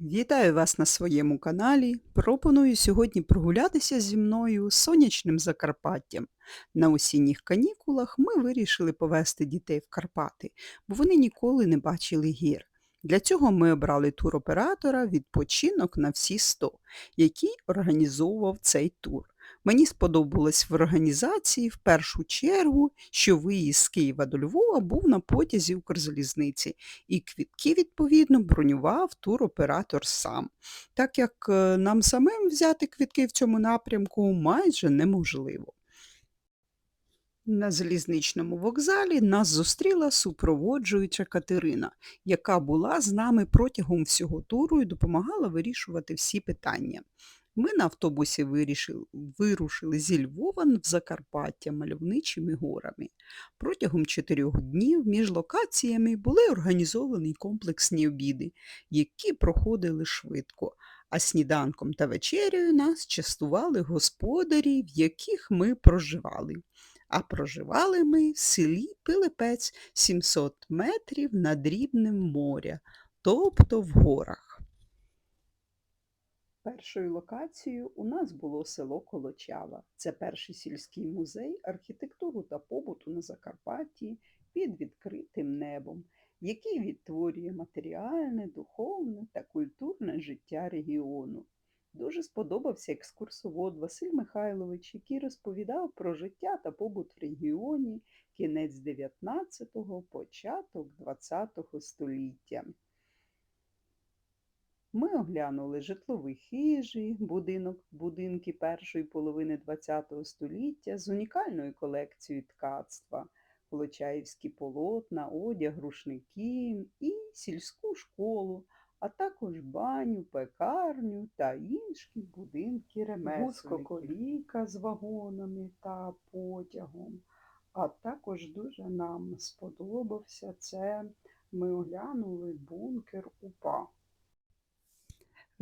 Вітаю вас на своєму каналі. Пропоную сьогодні прогулятися зі мною сонячним Закарпаттям. На осінніх канікулах ми вирішили повезти дітей в Карпати, бо вони ніколи не бачили гір. Для цього ми обрали туроператора «Відпочинок на всі 100», який організовував цей тур. Мені сподобалось в організації в першу чергу, що виїзд з Києва до Львова був на потязі Укрзалізниці, і квітки, відповідно, бронював туроператор сам, так як е, нам самим взяти квітки в цьому напрямку майже неможливо. На залізничному вокзалі нас зустріла супроводжуюча Катерина, яка була з нами протягом всього туру і допомагала вирішувати всі питання. Ми на автобусі вирушили зі Львова в Закарпаття мальовничими горами. Протягом чотирьох днів між локаціями були організовані комплексні обіди, які проходили швидко, а сніданком та вечерею нас частували господарі, в яких ми проживали. А проживали ми в селі Пилипець 700 метрів над рівнем моря, тобто в горах. Першою локацією у нас було село Колочава. Це перший сільський музей архітектуру та побуту на Закарпатті під відкритим небом, який відтворює матеріальне, духовне та культурне життя регіону. Дуже сподобався екскурсовод Василь Михайлович, який розповідав про життя та побут в регіоні кінець 19-го, початок 20-го століття. Ми оглянули житлові хижі, будинок, будинки першої половини ХХ століття з унікальною колекцією ткацтва, Колочаївські полотна, одяг, рушники і сільську школу, а також баню, пекарню та інші будинки ремесленників. колійка з вагонами та потягом. А також дуже нам сподобався це. Ми оглянули бункер УПА.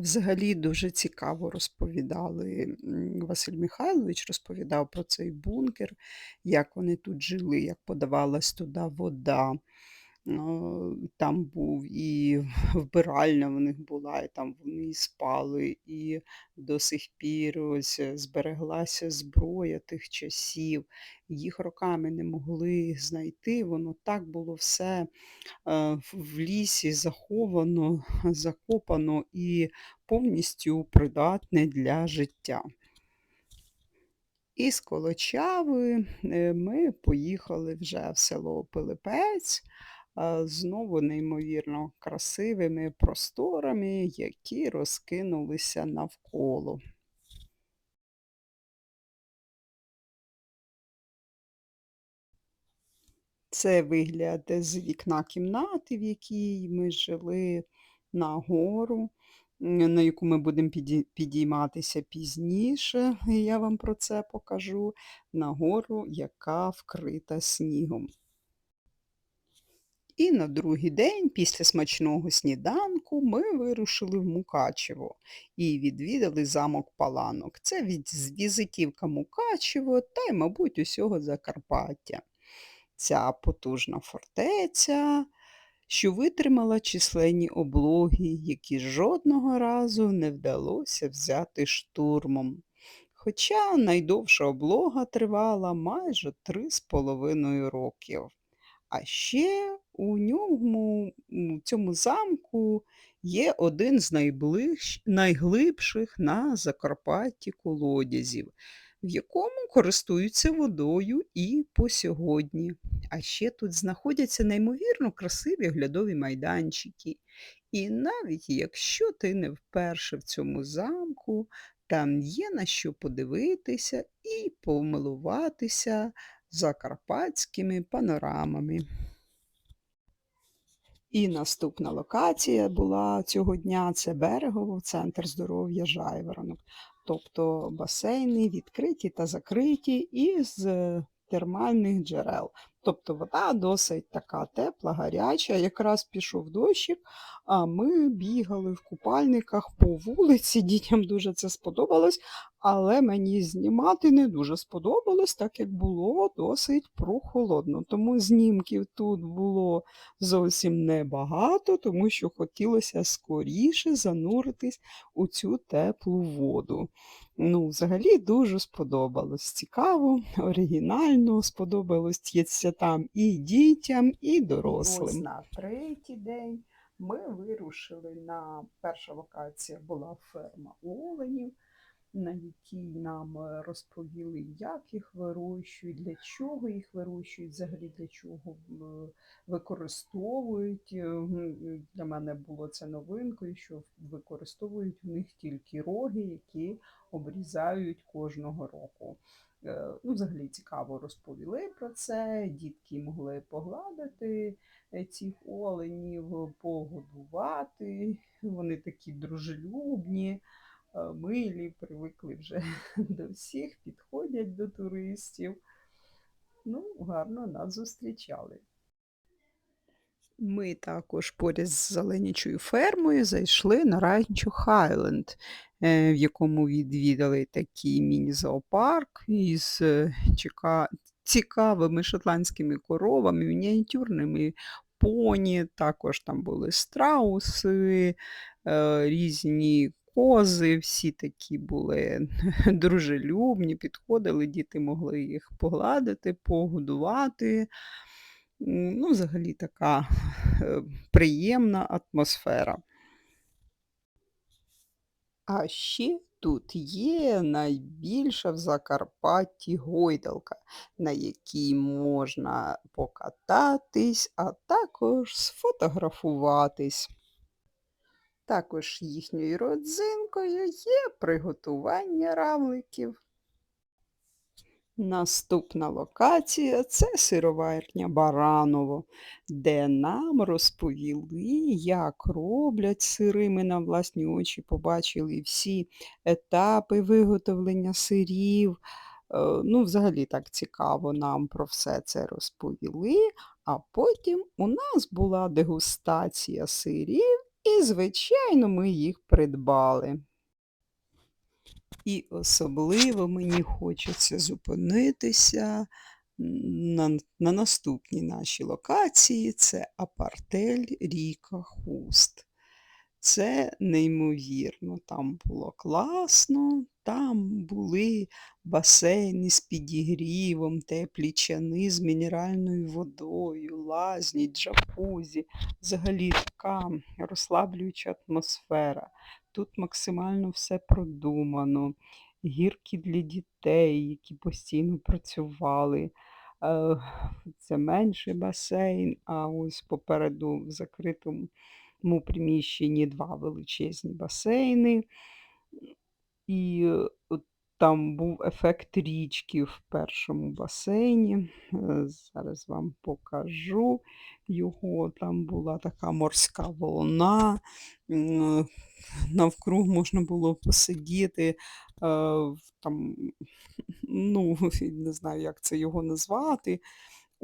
Взагалі дуже цікаво розповідали. Василь Михайлович розповідав про цей бункер, як вони тут жили, як подавалась туди вода. Там був і вбиральня в них була, і там вони спали, і до сих пір ось е, збереглася зброя тих часів. Їх роками не могли знайти. Воно так було все е, в лісі заховано, закопано і повністю придатне для життя. Із Колочави е, ми поїхали вже в село Пилипець знову неймовірно красивими просторами, які розкинулися навколо. Це вигляд з вікна кімнати, в якій ми жили на гору, на яку ми будемо підійматися пізніше, я вам про це покажу, на гору, яка вкрита снігом. І на другий день, після смачного сніданку, ми вирушили в Мукачево і відвідали замок Паланок. Це від візитівка Мукачево та й, мабуть, усього Закарпаття. Ця потужна фортеця, що витримала численні облоги, які жодного разу не вдалося взяти штурмом. Хоча найдовша облога тривала майже три з половиною років. А ще у ньому, у цьому замку є один з найближ... найглибших на Закарпатті колодязів, в якому користуються водою і по сьогодні. А ще тут знаходяться неймовірно красиві глядові майданчики. І навіть якщо ти не вперше в цьому замку, там є на що подивитися і помилуватися закарпатськими панорамами. І наступна локація була цього дня це берегово, центр здоров'я Жайворонок. Тобто басейни відкриті та закриті із термальних джерел. Тобто вода досить така тепла, гаряча. Якраз пішов дощик, а ми бігали в купальниках по вулиці. Дітям дуже це сподобалось, але мені знімати не дуже сподобалось, так як було досить прохолодно. Тому знімків тут було зовсім небагато, тому що хотілося скоріше зануритись у цю теплу воду. Ну, взагалі дуже сподобалось. Цікаво, оригінально, сподобалось там і дітям, і Ось дорослим. на третій день ми вирушили на перша локація була ферма оленів, на якій нам е, розповіли, як їх вирощують, для чого їх вирощують, взагалі для чого е, використовують. Е, Для мене було це новинкою, що використовують в них тільки роги, які обрізають кожного року. Е, Ну, взагалі цікаво розповіли про це, дітки могли погладити е, цих оленів, погодувати. Вони такі дружелюбні, е, милі, привикли вже до всіх, підходять до туристів. Ну, гарно нас зустрічали. Ми також поряд з Зеленячою фермою зайшли на ранчо Хайленд, в якому відвідали такий міні-зоопарк із е, цікавими шотландськими коровами, мініатюрними поні, також там були страуси, е, різні кози, всі такі були дружелюбні, підходили, діти могли їх погладити, погодувати. Ну, взагалі така е, приємна атмосфера. А ще тут є найбільша в Закарпатті гойдалка, на якій можна покататись, а також сфотографуватись. Також їхньою родзинкою є приготування равликів. Наступна локація це сироварня Бараново, де нам розповіли, як роблять сири. Ми на власні очі побачили всі етапи виготовлення сирів. Е, Ну, взагалі так цікаво нам про все це розповіли. А потім у нас була дегустація сирів, і, звичайно, ми їх придбали. І особливо мені хочеться зупинитися на, на наступній нашій локації це апартель Ріка Хуст. Це неймовірно, там було класно, там були басейни з підігрівом, теплі чани з мінеральною водою, лазні, джакузі. Взагалі така розслаблююча атмосфера. Тут максимально все продумано, гірки для дітей, які постійно працювали. Е, Це менший басейн, а ось попереду в закритому приміщенні два величезні басейни. І е, там був ефект річки в першому басейні. Е, Зараз вам покажу його. Там була така морська волна. Навкруг можна було посидіти. е, Там, ну, не знаю, як це його назвати.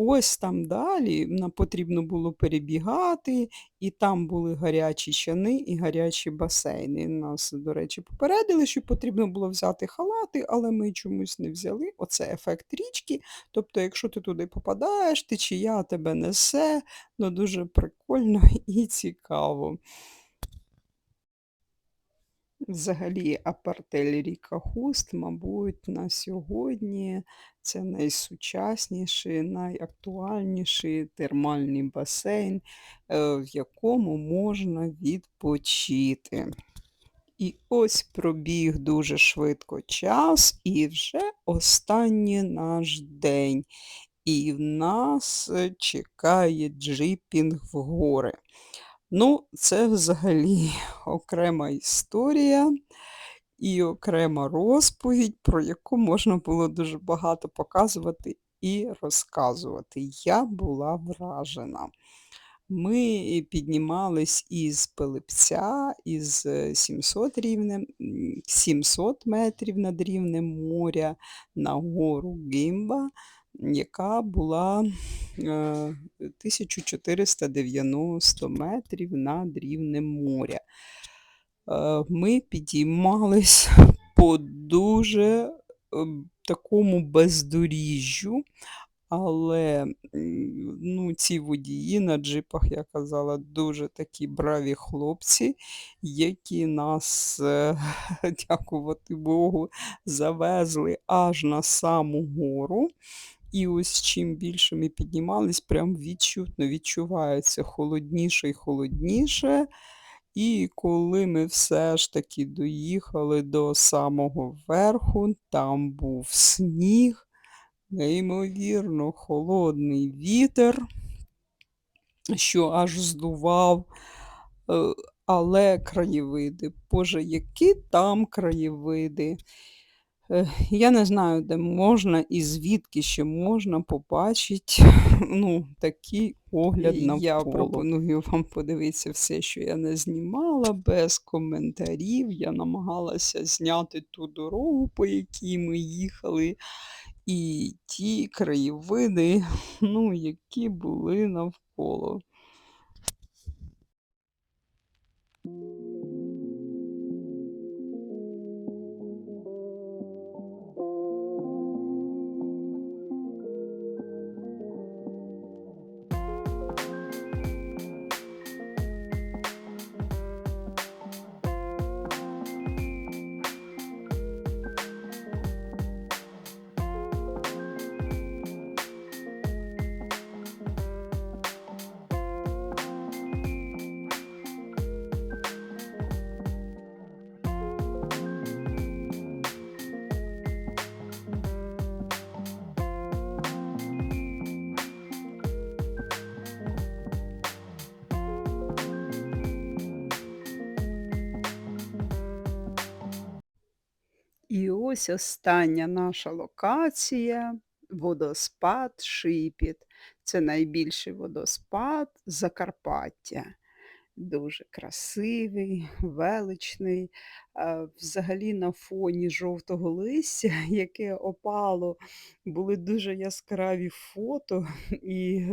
Ось там далі нам потрібно було перебігати, і там були гарячі чани і гарячі басейни. Нас, до речі, попередили, що потрібно було взяти халати, але ми чомусь не взяли. Оце ефект річки. Тобто, якщо ти туди попадаєш, течія тебе несе, ну дуже прикольно і цікаво. Взагалі, апартель Ріка Хуст, мабуть, на сьогодні це найсучасніший, найактуальніший термальний басейн, е, в якому можна відпочити. І ось пробіг дуже швидко час, і вже останній наш день. І в нас е, чекає джипінг в гори. Ну, це взагалі окрема історія і окрема розповідь, про яку можна було дуже багато показувати і розказувати. Я була вражена. Ми піднімались із Пилипця, із 700, рівнем, 700 метрів над рівнем моря на гору Гімба. Яка була е, 1490 метрів над рівнем моря. Е, Ми підіймались по дуже е, такому бездоріжжю, але ну, ці водії на джипах, я казала, дуже такі браві хлопці, які нас, е, дякувати Богу, завезли аж на саму гору. І ось чим більше ми піднімались, прям відчутно відчувається холодніше і холодніше. І коли ми все ж таки доїхали до самого верху, там був сніг, неймовірно холодний вітер, що аж здував. Е, Але краєвиди, Боже, які там краєвиди. Е, Я не знаю, де можна і звідки ще можна побачити ну, такий огляд навколо. я Я пропоную вам подивитися все, що я не знімала, без коментарів. Я намагалася зняти ту дорогу, по якій ми їхали, і ті краєвиди, ну, які були навколо. І ось остання наша локація водоспад Шипіт. Це найбільший водоспад Закарпаття. Дуже красивий, величний. Взагалі на фоні жовтого листя, яке опало, були дуже яскраві фото, і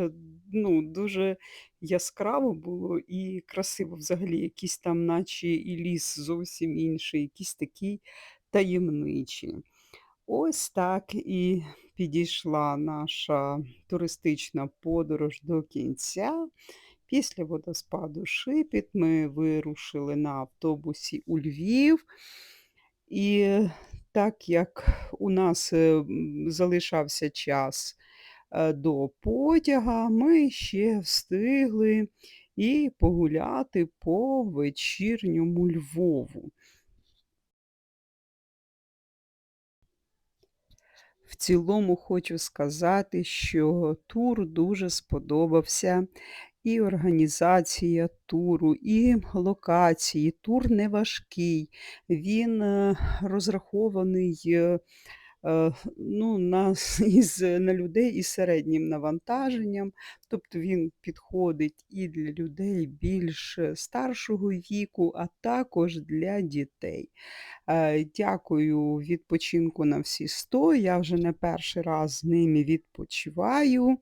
ну, дуже яскраво було і красиво. Взагалі, якийсь там, наче і ліс зовсім інший, якийсь такий таємничі. Ось так і підійшла наша туристична подорож до кінця. Після водоспаду Шипіт ми вирушили на автобусі у Львів. І так як у нас е, залишався час е, до потяга, ми ще встигли і погуляти по вечірньому Львову. В цілому хочу сказати, що тур дуже сподобався. І організація туру, і локації. Тур не важкий, він е, розрахований е, ну, на, із, на людей із середнім навантаженням, тобто він підходить і для людей більш старшого віку, а також для дітей. Е, Дякую відпочинку на всі 100. Я вже не перший раз з ними відпочиваю.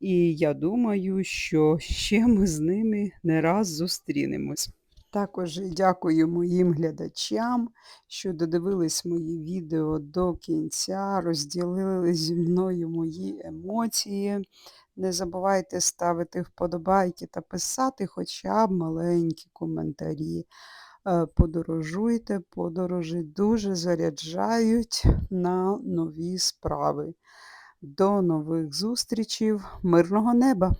І я думаю, що ще ми з ними не раз зустрінемось. Також дякую моїм глядачам, що додивились мої відео до кінця, розділили зі мною мої емоції. Не забувайте ставити вподобайки та писати хоча б маленькі коментарі. Е, Подорожуйте, подорожі дуже заряджають на нові справи. До нових зустрічей, мирного неба!